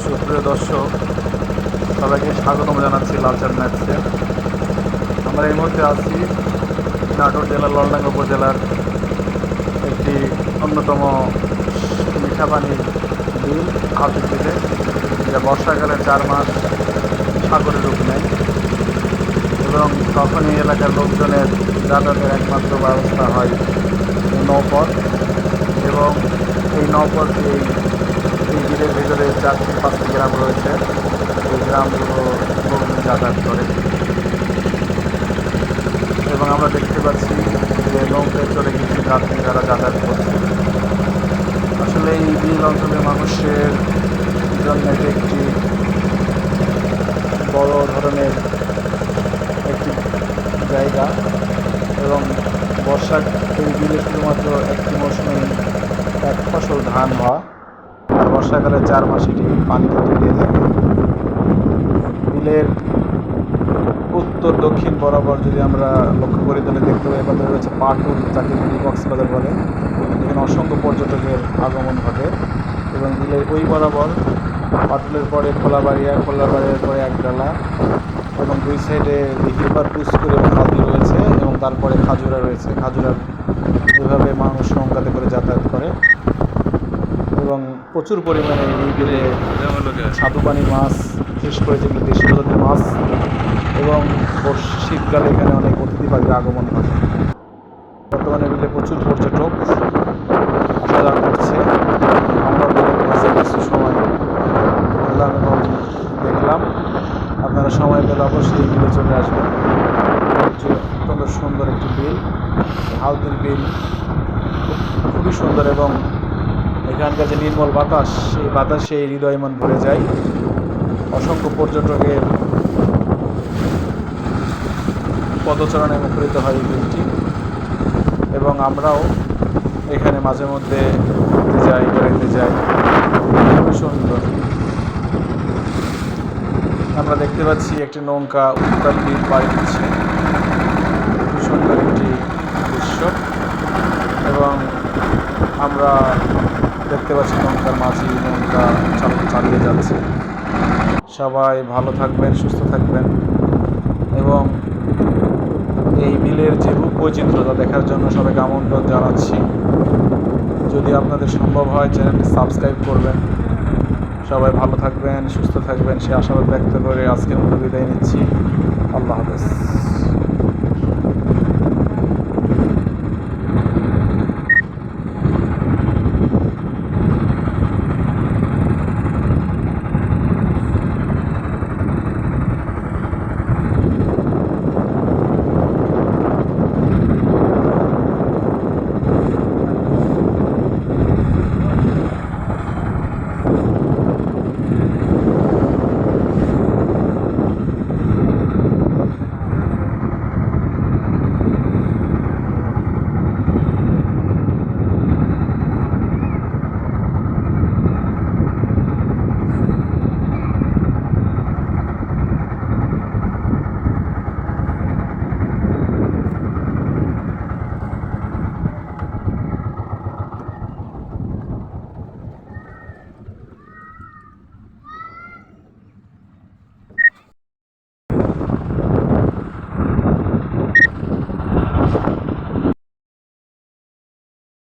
সুপ্রিয় দর্শক, সবাইকে স্বাগতম জানাচ্ছি লালচার ম্যাক্সে আমরা এই মুহূর্তে আছি নাটোর জেলার ললডাঙ্গা উপজেলার একটি অন্যতম মিঠা পানির বিল হাতির বিলে যা বর্ষাকালে চার মাস সাগরে রূপ নেয়। এবং তখনই এলাকার লোকজনের যাতায়াতের একমাত্র ব্যবস্থা হয় নৌপথ। এবং এই নৌপথ এই ভিতরে চারটি পাঁচটি গ্রাম রয়েছে। এই গ্রামগুলো যাতায়াত করে। এবং আমরা দেখতে পাচ্ছি যে নৌকায় চড়ে কিছু যাত্রী যারা যাতায়াত করছে। আসলে এই বিল অঞ্চলের মানুষের জন্য এটি একটি বড় ধরনের একটি জায়গা এবং বর্ষার এই বিলে শুধুমাত্র একটি মৌসুমে এক ফসল ধান হওয়া বর্ষাকালে চার মাস এটি পানিতে তলিয়ে থাকে বিলের উত্তর, দক্ষিণ বরাবর যদি আমরা লক্ষ্য করি, তাহলে দেখতে পাই এবার রয়েছে পাটুল যাকে মিনি কক্সবাজার বলে। এখানে অসংখ্য পর্যটকের আগমন ঘটে এবং বিলের ওই বরাবর পাটুলের পরে খোলাবাড়িয়া খোলাবাড়িয়ার পরে একডালা এবং দুই সাইডে হিরবার পুষ্কুর এবং হাতি রয়েছে এবং তারপরে খাজুরা রয়েছে। খাজুরার এভাবে মানুষ নৌকাতে করে যাতায়াত করে। এবং প্রচুর পরিমাণে এই বিলে স্বাদু পানির মাছ, বিশেষ করে যেগুলো দেশি প্রজাতির মাছ এবং শীতকালে এখানে অনেক অতিথি পাখির আগমন ঘটে বর্তমানে বিলে প্রচুর পর্যটক আসা করছে। আমরা মাঝে কিছু সময় এবং দেখলাম। আপনারা সময় পেলে অবশ্যই বিলে চলে আসবেন। অত্যন্ত সুন্দর একটি বিল, হালদির বিল, খুবই সুন্দর এবং এখানকার যে নির্মল বাতাস, সেই বাতাসে হৃদয় মন ভরে যায়। অসংখ্য পর্যটকের পদচারণে মুখরিত হয় এই বিলটি এবং আমরাও এখানে মাঝে মধ্যে ঘুরতে যাই বেড়াতে যাই। খুবই সুন্দর। আমরা দেখতে পাচ্ছি একটি নৌকা উত্তাল বিল পাড়ি দিচ্ছে। খুব সুন্দর একটি দৃশ্য। এবং আমরা দেখতে পাচ্ছি নৌকার মাঝি, নৌকা চালু চালিয়ে যাচ্ছে। সবাই ভালো থাকবেন, সুস্থ থাকবেন এবং এই বিলের যে রূপ বৈচিত্র্যতা দেখার জন্য সবাইকে আমন্ত্রণ জানাচ্ছি। যদি আপনাদের সম্ভব হয়, চ্যানেলটি সাবস্ক্রাইব করবেন। সবাই ভালো থাকবেন, সুস্থ থাকবেন, সে আশাবাদ ব্যক্ত করে আজকের মতো বিদায় নিচ্ছি। আল্লাহ